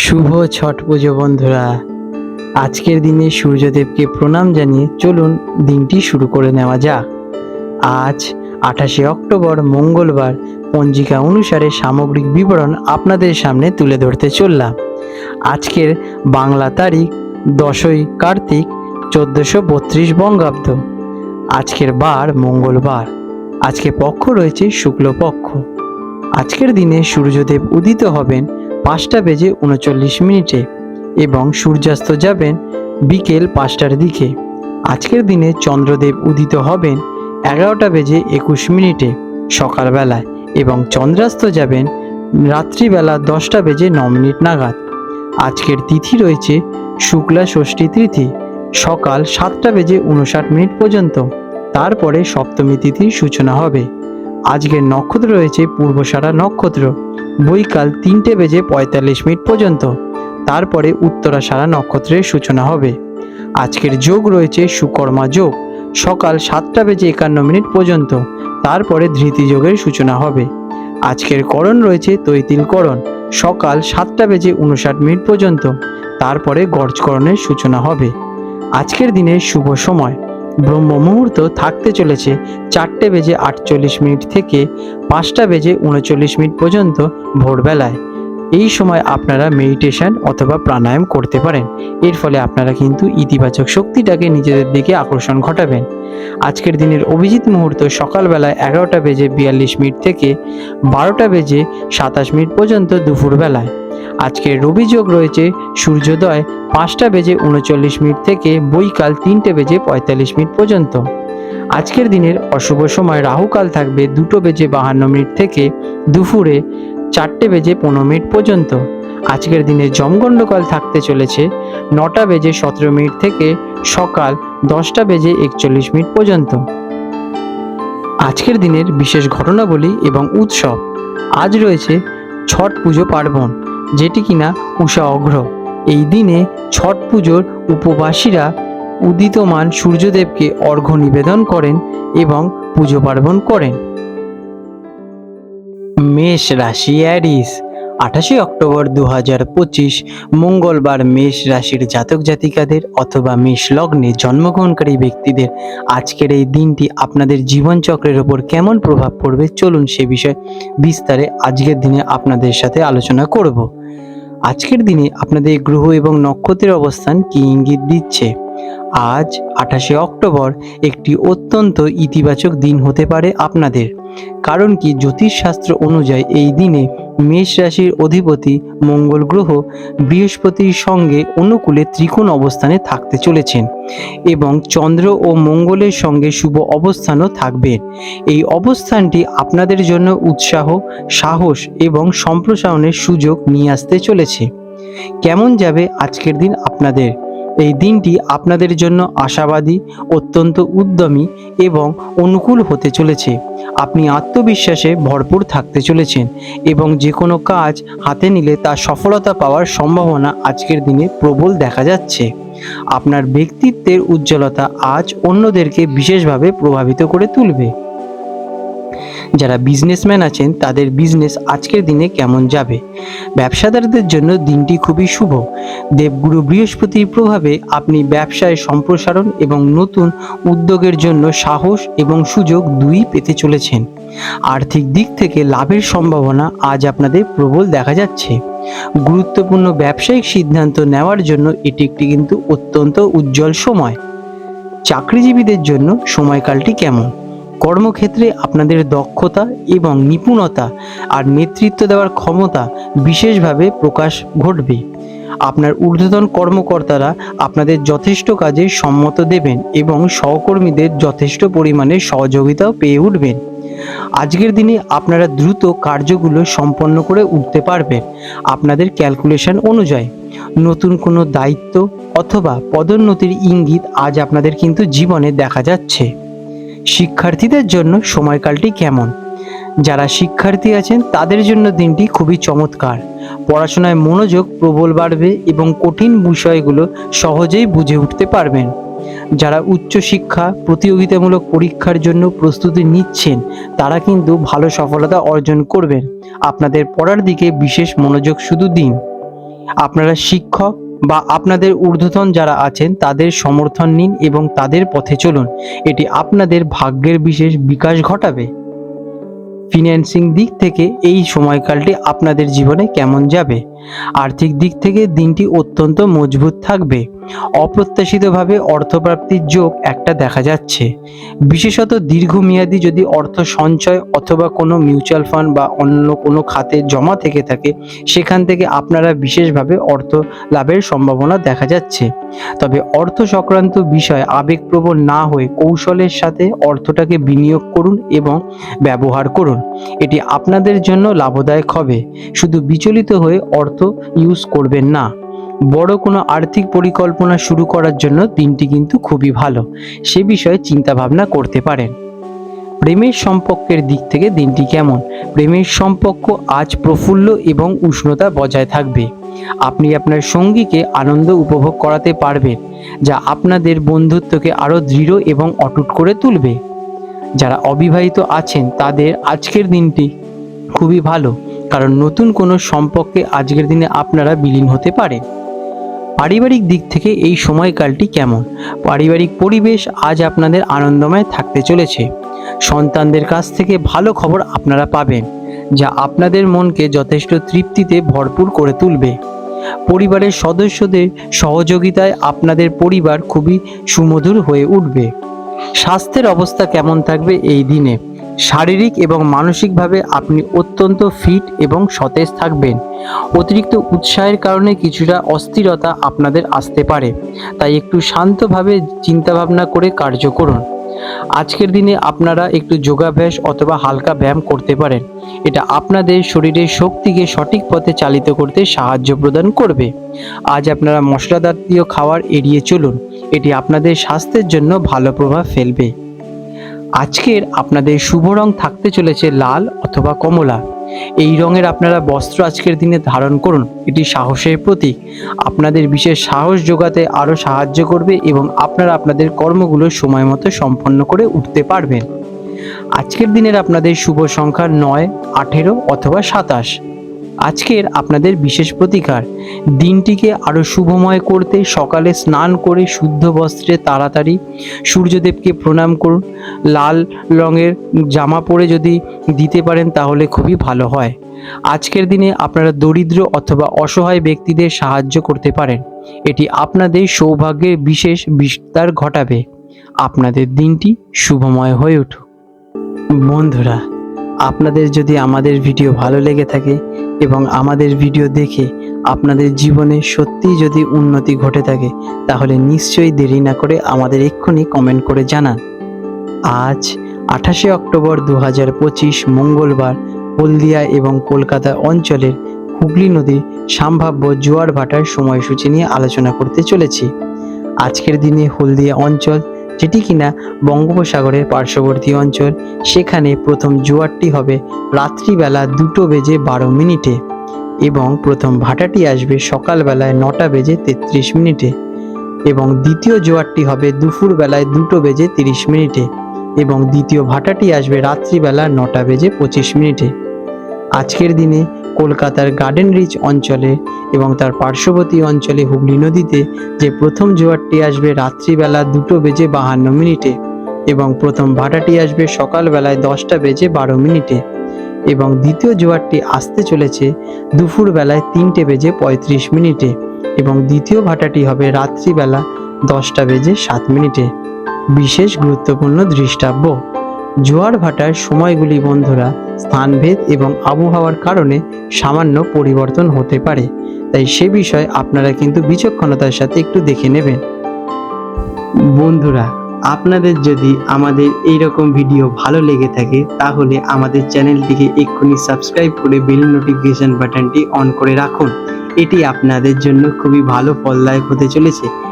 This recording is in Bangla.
শুভ ছট পুজো বন্ধুরা। আজকের দিনে সূর্যদেবকে প্রণাম জানিয়ে চলুন দিনটি শুরু করে নেওয়া যাক। আজ আঠাশে অক্টোবর মঙ্গলবার, পঞ্জিকা অনুসারে সামগ্রিক বিবরণ আপনাদের সামনে তুলে ধরতে চললাম। আজকের বাংলা তারিখ দশই কার্তিক, চোদ্দোশো বত্রিশ বঙ্গাব্দ। আজকের বার মঙ্গলবার। আজকে পক্ষ রয়েছে শুক্লপক্ষ। আজকের দিনে সূর্যদেব উদিত হবেন পাঁচটা বেজে উনচল্লিশ মিনিটে এবং সূর্যাস্ত যাবেন বিকেল পাঁচটার দিকে। আজকের দিনে চন্দ্রদেব উদিত হবেন এগারোটা বেজে একুশ মিনিটে সকালবেলায় এবং চন্দ্রাস্ত যাবেন রাত্রিবেলা দশটা বেজে ন মিনিট নাগাদ। আজকের তিথি রয়েছে শুক্লা ষষ্ঠী তিথি, সকাল সাতটা বেজে উনষাট মিনিট পর্যন্ত। তারপরে সপ্তমী তিথির সূচনা হবে। আজকের নক্ষত্র রয়েছে পূর্বসারা নক্ষত্র। বৈকাল তিনটে বেজে পঁয়তাল্লিশ মিনিট পর্যন্ত। তারপরে উত্তরা সারা নক্ষত্রের সূচনা হবে। আজকের যোগ রয়েছে সুকর্মা যোগ। সকাল সাতটা বেজে একান্ন মিনিট পর্যন্ত। তারপরে ধৃতি যোগের সূচনা হবে। আজকের করণ রয়েছে তৈতিল করণ। সকাল সাতটা বেজে উনষাট মিনিট পর্যন্ত। তারপরে গর্জকরণের সূচনা হবে। আজকের দিনের শুভ সময়। ব্রহ্ম মুহূর্ত থাকতে চলেছে চারটে বেজে আটচল্লিশ মিনিট থেকে পাঁচটা বেজে উনচল্লিশ মিনিট পর্যন্ত ভোরবেলায়। এই সময় আপনারা মেডিটেশন অথবা প্রাণায়াম করতে পারেন। এর ফলে আপনারা কিন্তু ইতিবাচক শক্তিটাকে নিজেদের দিকে আকর্ষণ ঘটাবেন। আজকের দিনের অভিজিৎ মুহূর্ত সকালবেলায় এগারোটা বেজে বিয়াল্লিশ মিনিট থেকে বারোটা বেজে সাতাশ মিনিট পর্যন্ত দুপুরবেলায়। আজকের রবি যোগ রয়েছে সূর্যোদয় পাঁচটা বেজে উনচল্লিশ মিনিট থেকে বৈকাল তিনটে বেজে পঁয়তাল্লিশ মিনিট পর্যন্ত। আজকের দিনের অশুভ সময় রাহুকাল থাকবে দুটো বেজে বাহান্ন মিনিট থেকে দুপুরে চারটে বেজে পনেরো মিনিট পর্যন্ত। আজকের দিনে জমগণ্ডকাল থাকতে চলেছে। নটা বেজে সতেরো মিনিট থেকে সকাল দশটা বেজে একচল্লিশ মিনিট পর্যন্ত। আজকের দিনের বিশেষ ঘটনাবলী এবং উৎসব। আজ রয়েছে ছট পুজো পার্বণ, যেটি কিনা উষা অঘ্র। এই দিনে ছট পুজোর উপবাসীরা উদিতমান সূর্যদেবকে অর্ঘ্য নিবেদন করেন এবং পুজো পার্বণ করেন। মেষ রাশি অ্যারিস আঠাশে অক্টোবর দু হাজার পঁচিশ, মঙ্গলবার মেষ রাশির জাতক জাতিকাদের অথবা মেষ লগ্নে জন্মগ্রহণকারী ব্যক্তিদের আজকের এই দিনটি আপনাদের জীবনচক্রের ওপর কেমন প্রভাব পড়বে চলুন সে বিষয়ে বিস্তারে আজকের দিনে আপনাদের সাথে আলোচনা করব। আজকের দিনে আপনাদের গ্রহ এবং নক্ষত্রের অবস্থান কি ইঙ্গিত দিচ্ছে? আজ আঠাশে অক্টোবর একটি অত্যন্ত ইতিবাচক দিন হতে পারে আপনাদের। কারণ কি জ্যোতিষশাস্ত্র অনুযায়ী এই দিনে মেষ রাশির অধিপতি মঙ্গল গ্রহ বৃহস্পতির সঙ্গে অনুকূলে ত্রিকোণ অবস্থানে থাকতে চলেছেন এবং চন্দ্র ও মঙ্গলের সঙ্গে শুভ অবস্থানও থাকবে। এই অবস্থানটি আপনাদের জন্য উৎসাহ, সাহস এবং সম্প্রসারণের সুযোগ নিয়ে আসতে চলেছে। কেমন যাবে আজকের দিন আপনাদের? এই দিনটি আপনাদের জন্য আশাবাদী, অত্যন্ত উদ্যমী এবং অনুকূল হতে চলেছে। আপনি আত্মবিশ্বাসে ভরপুর থাকতে চলেছেন এবং যে কোনো কাজ হাতে নিলে তার সফলতা পাওয়ার সম্ভাবনা আজকের দিনে প্রবল দেখা যাচ্ছে। আপনার ব্যক্তিত্বের উজ্জ্বলতা আজ অন্যদেরকে বিশেষভাবে প্রভাবিত করে তুলবে। যারা বিজনেসম্যান আছেন, তাদের বিজনেস আজকের দিনে কেমন যাবে? ব্যবসাদারদের জন্য দিনটি খুবই শুভ। দেবগুরু বৃহস্পতির প্রভাবে আপনি ব্যবসায় সম্প্রসারণ এবং নতুন উদ্যোগের জন্য সাহস এবং সুযোগ দুই পেতে চলেছেন। আর্থিক দিক থেকে লাভের সম্ভাবনা আজ আপনাদের প্রবল দেখা যাচ্ছে। গুরুত্বপূর্ণ ব্যবসায়িক সিদ্ধান্ত নেওয়ার জন্য এটি একটি কিন্তু অত্যন্ত উজ্জ্বল সময়। চাকরিজীবীদের জন্য সময়কালটি কেমন? কর্মক্ষেত্রে আপনাদের দক্ষতা এবং নিপুণতা আর নেতৃত্ব দেওয়ার ক্ষমতা বিশেষভাবে প্রকাশ ঘটবে। আপনার ঊর্ধ্বতন কর্মকর্তারা আপনাদের যথেষ্ট কাজে সম্মত দেবেন এবং সহকর্মীদের যথেষ্ট পরিমাণে সহযোগিতাও পেয়ে উঠবেন। আজকের দিনে আপনারা দ্রুত কার্যগুলো সম্পন্ন করে উঠতে পারবেন আপনাদের ক্যালকুলেশন অনুযায়ী। নতুন কোনো দায়িত্ব অথবা পদোন্নতির ইঙ্গিত আজ আপনাদের কিন্তু জীবনে দেখা যাচ্ছে। শিক্ষার্থীদের জন্য সময়কালটি কেমন? যারা শিক্ষার্থী আছেন, তাদের জন্য দিনটি খুবই চমৎকার। পড়াশোনায় মনোযোগ প্রবল বাড়বে এবং কঠিন বিষয়গুলো সহজেই বুঝে উঠতে পারবেন। যারা উচ্চশিক্ষা প্রতিযোগিতামূলক পরীক্ষার জন্য প্রস্তুতি নিচ্ছেন, তারা কিন্তু ভালো সফলতা অর্জন করবেন। আপনাদের পড়ার দিকে বিশেষ মনোযোগ শুধু দিন। আপনারা শিক্ষক বা আপনাদের ঊর্ধ্বতন যারা আছেন, তাদের সমর্থন নিন এবং তাদের পথে চলুন। এটি আপনাদের ভাগ্যের বিশেষ বিকাশ ঘটাবে। ফিন্যান্সিং দিক থেকে এই সময়কালটি আপনাদের জীবনে কেমন যাবে? আর্থিক দিক থেকে দিনটি অত্যন্ত মজবুত থাকবে। অপ্রত্যাশিতভাবে অর্থপ্রাপ্তির যোগ একটা দেখা যাচ্ছে। বিশেষত দীর্ঘমেয়াদী যদি অর্থ সঞ্চয় অথবা কোনো মিউচুয়াল ফান্ড বা অন্য কোনো খাতে জমা থেকে থাকে, সেখান থেকে আপনারা বিশেষভাবে অর্থ লাভের সম্ভাবনা দেখা যাচ্ছে। তবে অর্থ সংক্রান্ত বিষয় আবেগপ্রবণ না হয়ে কৌশলের সাথে অর্থটাকে বিনিয়োগ করুন এবং ব্যবহার করুন। এটি আপনাদের জন্য লাভদায়ক হবে। শুধু বিচলিত হয়ে অর্থ ইউজ করবেন না। বড় কোনো আর্থিক পরিকল্পনা শুরু করার জন্য দিনটি কিন্তু খুবই ভালো। সে বিষয়ে চিন্তা ভাবনা করতে পারেন। প্রেমের সম্পর্কের দিক থেকে দিনটি কেমন? প্রেমের সম্পর্ক আজ প্রফুল্ল এবং উষ্ণতা বজায় থাকবে। আপনি আপনার সঙ্গীকে আনন্দ উপভোগ করাতে পারবেন, যা আপনাদের বন্ধুত্বকে আরও দৃঢ় এবং অটুট করে তুলবে। যারা অবিবাহিত আছেন, তাদের আজকের দিনটি খুবই ভালো, কারণ নতুন কোনো সম্পর্কে আজকের দিনে আপনারা বিলীন হতে পারেন। পারিবারিক দিক থেকে এই সময়কালটি কেমন? পারিবারিক পরিবেশ আজ আপনাদের আনন্দময় থাকতে চলেছে। সন্তানদের কাছ থেকে ভালো খবর আপনারা পাবেন, যা আপনাদের মনকে যথেষ্ট তৃপ্তিতে ভরপুর করে তুলবে। পরিবারের সদস্যদের সহযোগিতায় আপনাদের পরিবার খুবই সুমধুর হয়ে উঠবে। স্বাস্থ্যের অবস্থা কেমন থাকবে এই দিনে? শারীরিক এবং মানসিকভাবে আপনি অত্যন্ত ফিট এবং সতেজ থাকবেন। অতিরিক্ত উৎসাহের কারণে কিছুটা অস্থিরতা আপনাদের আসতে পারে। তাই একটু শান্তভাবে চিন্তাভাবনা করে কার্য করুন। আজকের দিনে আপনারা একটু যোগাভ্যাস অথবা হালকা ব্যায়াম করতে পারেন। এটা আপনাদের শরীরের শক্তিকে সঠিক পথে চালিত করতে সাহায্য প্রদান করবে। আজ আপনারা মশলা জাতীয় খাবার এড়িয়ে চলুন। এটি আপনাদের স্বাস্থ্যের জন্য ভালো প্রভাব ফেলবে। আজকের আপনাদের শুভ রং থাকতে চলেছে লাল অথবা কমলা। এই রঙের আপনারা বস্ত্র আজকের দিনে ধারণ করুন, এটি সাহসের প্রতীক। আপনাদের বিশেষ সাহস যোগাতে আরও সাহায্য করবে এবং আপনারা আপনাদের কর্মগুলো সময় মতো সম্পন্ন করে উঠতে পারবেন। আজকের দিনের আপনাদের শুভ সংখ্যা নয়, আঠেরো অথবা সাতাশ। আজকের আপনাদের বিশেষ প্রতিকার। দিনটিকে আরও শুভময় করতে সকালে স্নান করে শুদ্ধ বস্ত্রে তাড়াতাড়ি সূর্যদেবকে প্রণাম করুন। লাল রঙের জামা পরে যদি দিতে পারেন তাহলে খুবই ভালো হয়। আজকের দিনে আপনারা দরিদ্র অথবা অসহায় ব্যক্তিদের সাহায্য করতে পারেন। এটি আপনাদের সৌভাগ্যের বিশেষ বিস্তার ঘটাবে। আপনাদের দিনটি শুভময় হয়ে উঠুক। বন্ধুরা আপনাদের যদি আমাদের ভিডিও ভালো লেগে থাকে এবং আমাদের ভিডিও দেখে আপনাদের জীবনে সত্যিই যদি উন্নতি ঘটে থাকে, তাহলে নিশ্চয়ই দেরি না করে আমাদের এক্ষুনি কমেন্ট করে জানান। আজ আঠাশে অক্টোবর দু হাজার পঁচিশ মঙ্গলবার হলদিয়া এবং কলকাতা অঞ্চলের হুগলি নদীর সম্ভাব্য জোয়ার ভাটার সময়সূচি নিয়ে আলোচনা করতে চলেছি। আজকের দিনে হলদিয়া অঞ্চল যেটি কিনা বঙ্গোপসাগরের পার্শ্ববর্তী অঞ্চল, সেখানে প্রথম জোয়ারটি হবে রাত্রিবেলা দুটো বেজে বারো মিনিটে এবং প্রথম ভাটাটি আসবে সকালবেলায় নটা বেজে তেত্রিশ মিনিটে এবং দ্বিতীয় জোয়ারটি হবে দুপুর বেলায় দুটো বেজে তিরিশ মিনিটে এবং দ্বিতীয় ভাটাটি আসবে রাত্রিবেলা নটা বেজে পঁচিশ মিনিটে। আজকের দিনে কলকাতার গার্ডেন রিচ অঞ্চলে এবং তার পার্শ্ববর্তী অঞ্চলে হুগলি নদীতে যে প্রথম জোয়ারটি আসবে রাত্রিবেলা দুটো বেজে বাহান্ন মিনিটে এবং প্রথম ভাটাটি আসবে সকালবেলায় দশটা বেজে বারো মিনিটে এবং দ্বিতীয় জোয়ারটি আসতে চলেছে দুপুর বেলায় তিনটে বেজে পঁয়ত্রিশ মিনিটে এবং দ্বিতীয় ভাটাটি হবে রাত্রিবেলা দশটা বেজে সাত মিনিটে। বিশেষ গুরুত্বপূর্ণ দৃষ্টাব্য। জোয়ার ভাটার সময়গুলি, বন্ধুরা, স্থানভেদ এবং আবহাওয়ার কারণে সামান্য পরিবর্তন হতে পারে। তাই সে বিষয়ে আপনারা কিন্তু বিচক্ষণতার সাথে একটু দেখে নেবেন। বন্ধুরা, আপনাদের যদি আমাদের এই রকম ভিডিও ভালো লেগে থাকে, তাহলে আমাদের চ্যানেলটিকে এক্ষুনি সাবস্ক্রাইব করে বেল নোটিফিকেশন বাটনটি অন করে রাখুন। এটি আপনাদের জন্য খুবই ভালো ফলদায়ক হতে চলেছে।